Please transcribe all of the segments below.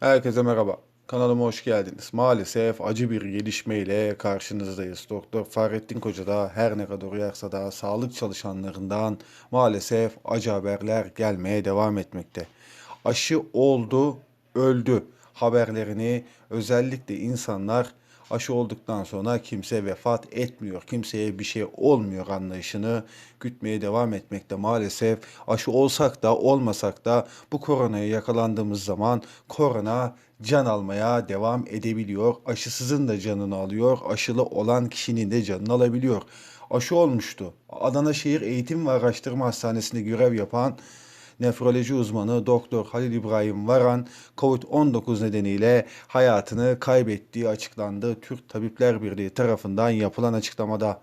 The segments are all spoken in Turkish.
Herkese merhaba. Kanalıma hoş geldiniz. Maalesef acı bir gelişmeyle karşınızdayız. Doktor Fahrettin Koca da her ne kadar uyarsa da sağlık çalışanlarından maalesef acı haberler gelmeye devam etmekte. Aşı oldu, öldü haberlerini özellikle insanlar aşı olduktan sonra kimse vefat etmiyor, kimseye bir şey olmuyor anlayışını gütmeye devam etmekte. Maalesef aşı olsak da olmasak da bu koronaya yakalandığımız zaman korona can almaya devam edebiliyor. Aşısızın da canını alıyor, aşılı olan kişinin de canını alabiliyor. Aşı olmuştu. Adana Şehir Eğitim ve Araştırma Hastanesi'nde görev yapan nefroloji uzmanı Doktor Halil İbrahim Varan COVID-19 nedeniyle hayatını kaybettiği açıklandı. Türk Tabipler Birliği tarafından yapılan açıklamada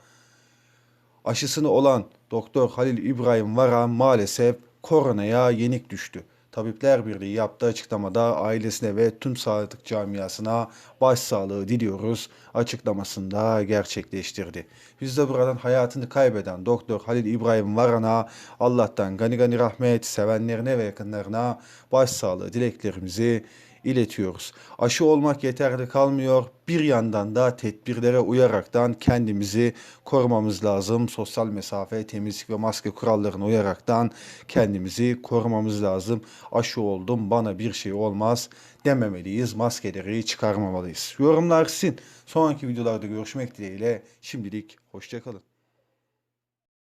aşısını olan Doktor Halil İbrahim Varan maalesef koronaya yenik düştü. Tabipler Birliği yaptığı açıklamada ailesine ve tüm sağlık camiasına başsağlığı diliyoruz açıklamasında gerçekleştirdi. Biz de buradan hayatını kaybeden Doktor Halil İbrahim Varan'a Allah'tan gani gani rahmet, sevenlerine ve yakınlarına başsağlığı dileklerimizi iletiyoruz. Aşı olmak yeterli kalmıyor. Bir yandan da tedbirlere uyaraktan kendimizi korumamız lazım. Sosyal mesafe, temizlik ve maske kurallarına uyaraktan kendimizi korumamız lazım. Aşı oldum bana bir şey olmaz dememeliyiz. Maskeleri çıkarmamalıyız. Yorumlar sizin. Sonraki videolarda görüşmek dileğiyle. Şimdilik hoşçakalın.